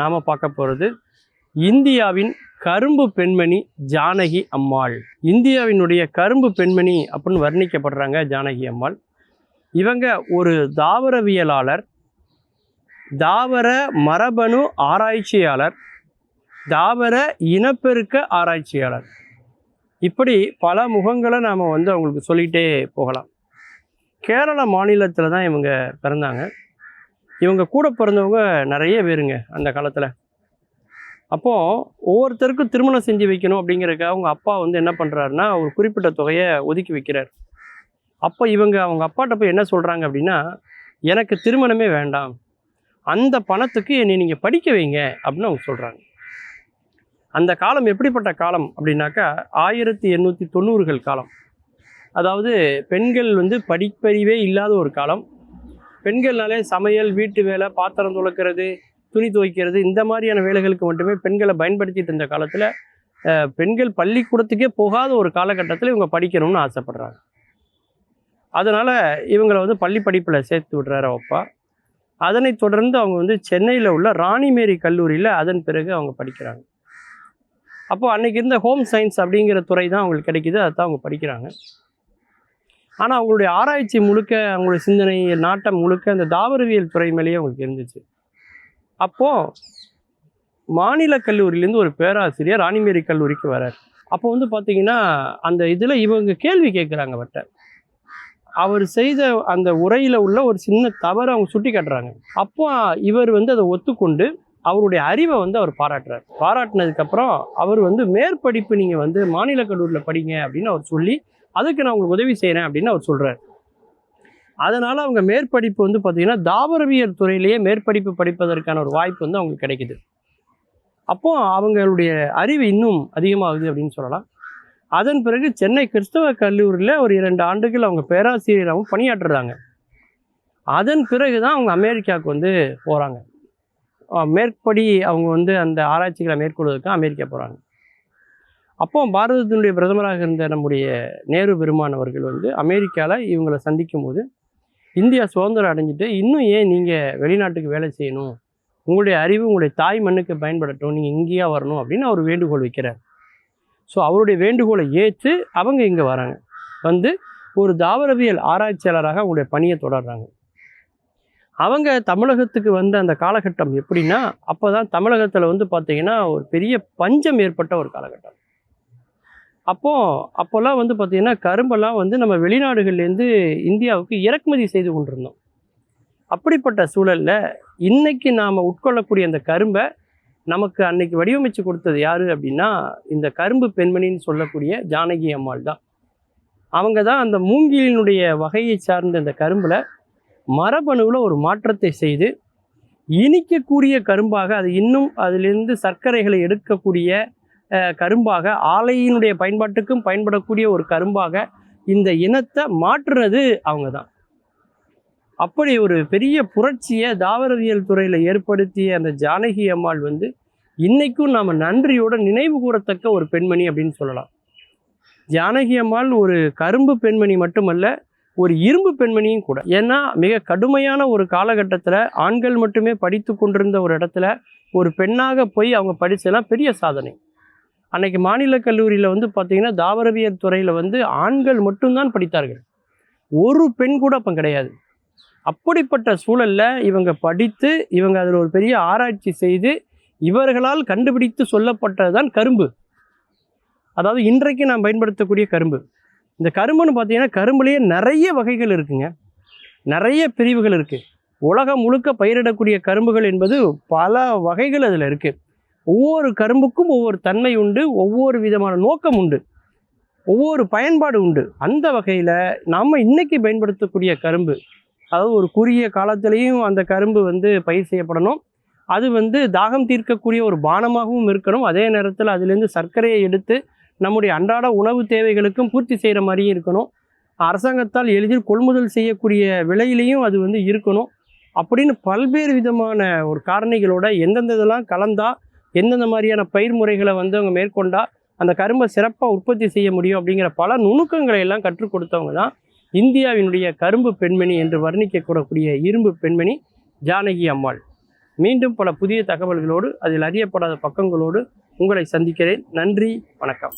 நாம் பார்க்க போகிறது இந்தியாவின் கரும்பு பெண்மணி ஜானகி அம்மாள். இந்தியாவினுடைய கரும்பு பெண்மணி அப்படின்னு வர்ணிக்கப்படுறாங்க ஜானகி அம்மாள். இவங்க ஒரு தாவரவியலாளர் தாவர மரபணு ஆராய்ச்சியாளர் தாவர இனப்பெருக்க ஆராய்ச்சியாளர். இப்படி பல முகங்களை நாம் வந்து அவங்களுக்கு சொல்லிகிட்டே போகலாம். கேரள மாநிலத்தில் தான் இவங்க பிறந்தாங்க. இவங்க கூட பிறந்தவங்க நிறைய பேருங்க அந்த காலத்தில். அப்போது ஒவ்வொருத்தருக்கும் திருமணம் செஞ்சு வைக்கணும் அப்படிங்கிறதுக்காக அவங்க அப்பா வந்து என்ன பண்ணுறாருன்னா ஒரு குறிப்பிட்ட தொகையை ஒதுக்கி வைக்கிறார். அப்போ இவங்க அவங்க அப்பாட்ட போய் என்ன சொல்கிறாங்க அப்படின்னா எனக்கு திருமணமே வேண்டாம். அந்த பணத்துக்கு என்னை நீங்கள் படிக்க வைங்க அப்படின்னு அவங்க சொல்கிறாங்க அந்த காலம் எப்படிப்பட்ட காலம் அப்படின்னாக்கா ஆயிரத்தி எண்ணூற்றி தொண்ணூறுகள் காலம். அதாவது பெண்கள் வந்து படிப்பறிவே இல்லாத ஒரு காலம். பெண்கள்னாலே சமையல் வீட்டு வேலை பாத்திரம் துளக்கிறது துணி துவைக்கிறது இந்த மாதிரியான வேலைகளுக்கு மட்டுமே பெண்களை பயன்படுத்திட்டு இருந்த காலத்தில் பெண்கள் பள்ளிக்கூடத்துக்கே போகாத ஒரு காலகட்டத்தில் இவங்க படிக்கணும்னு ஆசைப்படுறாங்க. அதனால் இவங்களை வந்து பள்ளி படிப்பில் சேர்த்து விடுறாரு அப்பா. அதனைத் தொடர்ந்து அவங்க வந்து சென்னையில் உள்ள ராணிமேரி கல்லூரியில் அதன் பிறகு அவங்க படிக்கிறாங்க. அப்போ அன்றைக்கி இருந்த ஹோம் சயின்ஸ் அப்படிங்கிற துறை தான் அவங்களுக்கு கிடைக்கிது அதை தான் அவங்க படிக்கிறாங்க. ஆனால் அவங்களுடைய ஆராய்ச்சி முழுக்க அவங்களுடைய சிந்தனை நாட்டம் முழுக்க அந்த தாவரவியல் துறை மேலேயே அவங்களுக்கு இருந்துச்சு. அப்போது மாநில கல்லூரியிலேருந்து ஒரு பேராசிரியர் ராணிமேரி கல்லூரிக்கு வரார். அப்போ வந்து பார்த்தீங்கன்னா அந்த இதில் இவங்க கேள்வி கேட்குறாங்க அவர்கிட்ட அவர் செய்த அந்த உரையில் உள்ள ஒரு சின்ன தவறை அவங்க சுட்டி காட்டுறாங்க. அப்போ இவர் வந்து அதை ஒத்துக்கொண்டு அவருடைய அறிவை வந்து அவர் பாராட்டுறார். பாராட்டினதுக்கப்புறம் அவர் வந்து மேற்படிப்பு நீங்கள் வந்து மாநில கல்லூரியில் படிங்க அப்படின்னு அவர் சொல்லி அதுக்கு நான் உங்களுக்கு உதவி செய்கிறேன் அப்படின்னு அவர் சொல்கிறார் அதனால் அவங்க மேற்படிப்பு வந்து பார்த்திங்கன்னா தாவரவியல் துறையிலேயே மேற்படிப்பு படிப்பதற்கான ஒரு வாய்ப்பு வந்து அவங்களுக்கு கிடைக்குது. அப்போ அவங்களுடைய அறிவு இன்னும் அதிகமாகுது அப்படின்னு சொல்லலாம். அதன் பிறகு சென்னை கிறிஸ்தவ கல்லூரியில் ஒரு இரண்டு ஆண்டுகள் அவங்க பேராசிரியராகவும் பணியாற்றுறாங்க. அதன் பிறகு தான் அவங்க அமெரிக்காவுக்கு வந்து போகிறாங்க மேற்படி அவங்க வந்து அந்த ஆராய்ச்சிகளை மேற்கொள்வதற்கு அமெரிக்கா போகிறாங்க அப்போ பாரதத்தினுடைய பிரதமராக இருந்த நம்முடைய நேரு பெருமான் அவர்கள் வந்து அமெரிக்காவில் இவங்களை சந்திக்கும் போது இந்தியா சுதந்திரம் அடைஞ்சிட்டு இன்னும் ஏன் நீங்கள் வெளிநாட்டுக்கு வேலை செய்யணும்? உங்களுடைய அறிவு உங்களுடைய தாய் மண்ணுக்கு பயன்படட்டும். நீங்கள் இங்கேயா வரணும். அப்படின்னு அவர் வேண்டுகோள் வைக்கிறார். ஸோ அவருடைய வேண்டுகோளை ஏற்று அவங்க இங்கே வராங்க. வந்து ஒரு தாவரவியல் ஆராய்ச்சியாளராக அவங்களுடைய பணியை தொடர்றாங்க. அவங்க தமிழகத்துக்கு வந்த அந்த காலகட்டம் எப்படின்னா அப்போ தான் தமிழகத்தில் வந்து பார்த்திங்கன்னா ஒரு பெரிய பஞ்சம் ஏற்பட்ட ஒரு காலகட்டம். அப்போது அப்போல்லாம் வந்து பார்த்திங்கன்னா கரும்பெல்லாம் வந்து நம்ம வெளிநாடுகள்லேருந்து இந்தியாவுக்கு இறக்குமதி செய்து கொண்டிருந்தோம். அப்படிப்பட்ட சூழலில் இன்றைக்கி நாம் உட்கொள்ளக்கூடிய அந்த கரும்பை நமக்கு அன்னைக்கு வடிவமைச்சு கொடுத்தது யார் அப்படின்னா இந்த கரும்பு பெண்மணின்னு சொல்லக்கூடிய ஜானகி அம்மாள் தான். அவங்க தான் அந்த மூங்கிலினுடைய வகையை சார்ந்த இந்த கரும்பில் மரபணுவில் ஒரு மாற்றத்தை செய்து இனிக்கக்கூடிய கரும்பாக அது இன்னும் அதிலிருந்து சர்க்கரைகளை எடுக்கக்கூடிய கரும்பாக ஆலையினுடைய பயன்பாட்டுக்கும் பயன்படக்கூடிய ஒரு கரும்பாக இந்த இனத்தை மாற்றுனது அவங்க தான் அப்படி ஒரு பெரிய புரட்சியை தாவரவியல் துறையில் ஏற்படுத்திய அந்த ஜானகி அம்மாள் வந்து இன்னைக்கும் நாம் நன்றியோட நினைவு கூறத்தக்க ஒரு பெண்மணி அப்படின்னு சொல்லலாம். ஜானகி அம்மாள் ஒரு கரும்பு பெண்மணி மட்டுமல்ல ஒரு இரும்பு பெண்மணியும் கூட. ஏன்னா மிக கடுமையான ஒரு காலகட்டத்தில் ஆண்கள் மட்டுமே படித்து கொண்டிருந்த ஒரு இடத்துல ஒரு பெண்ணாக போய் அவங்க படிச்சதெல்லாம் பெரிய சாதனை. அன்னைக்கு மாநில கல்லூரியில் வந்து பார்த்திங்கன்னா தாவரவியல் துறையில் வந்து ஆண்கள் மட்டும்தான் படித்தார்கள். ஒரு பெண் கூட அப்போ கிடையாது. அப்படிப்பட்ட சூழலில் இவங்க படித்து இவங்க அதில் ஒரு பெரிய ஆராய்ச்சி செய்து இவர்களால் கண்டுபிடித்து சொல்லப்பட்டது தான் கரும்பு. அதாவது இன்றைக்கு நாம் பயன்படுத்தக்கூடிய கரும்பு. இந்த கரும்புன்னு பார்த்தீங்கன்னா கரும்புலேயே நிறைய வகைகள் இருக்குங்க. நிறைய பிரிவுகள் இருக்குது உலகம் முழுக்க பயிரிடக்கூடிய கரும்புகள் என்பது பல வகைகள் அதில் இருக்குது ஒவ்வொரு கரும்புக்கும் ஒவ்வொரு தன்மை உண்டு ஒவ்வொரு விதமான நோக்கம் உண்டு ஒவ்வொரு பயன்பாடு உண்டு. அந்த வகையில் நாம் இன்றைக்கி பயன்படுத்தக்கூடிய கரும்பு அதாவது ஒரு குறுகிய காலத்திலையும் அந்த கரும்பு வந்து பயிர் செய்யப்படணும். அது வந்து தாகம் தீர்க்கக்கூடிய ஒரு பானமாகவும் இருக்கணும். அதே நேரத்தில் அதுலேருந்து சர்க்கரையை எடுத்து நம்முடைய அன்றாட உணவு தேவைகளுக்கும் பூர்த்தி செய்கிற மாதிரியும் இருக்கணும். அரசாங்கத்தால் எளிதில் கொள்முதல் செய்யக்கூடிய விலையிலையும் அது வந்து இருக்கணும். அப்படின்னு பல்வேறு விதமான ஒரு காரணிகளோட எந்தெந்த இதெல்லாம் கலந்தால் எந்தெந்த மாதிரியான பயிர் முறைகளை வந்து அவங்க மேற்கொண்டா அந்த கரும்பை சிறப்பாக உற்பத்தி செய்ய முடியும் அப்படிங்கிற பல நுணுக்கங்களை எல்லாம் கற்றுக் கொடுத்தவங்க தான் இந்தியாவினுடைய கரும்பு பெண்மணி என்று வர்ணிக்கக்கூடக்கூடிய இரும்பு பெண்மணி ஜானகி அம்மாள். மீண்டும் பல புதிய தகவல்களோடு அதில் அறியப்படாத பக்கங்களோடு உங்களை சந்திக்கிறேன். நன்றி வணக்கம்.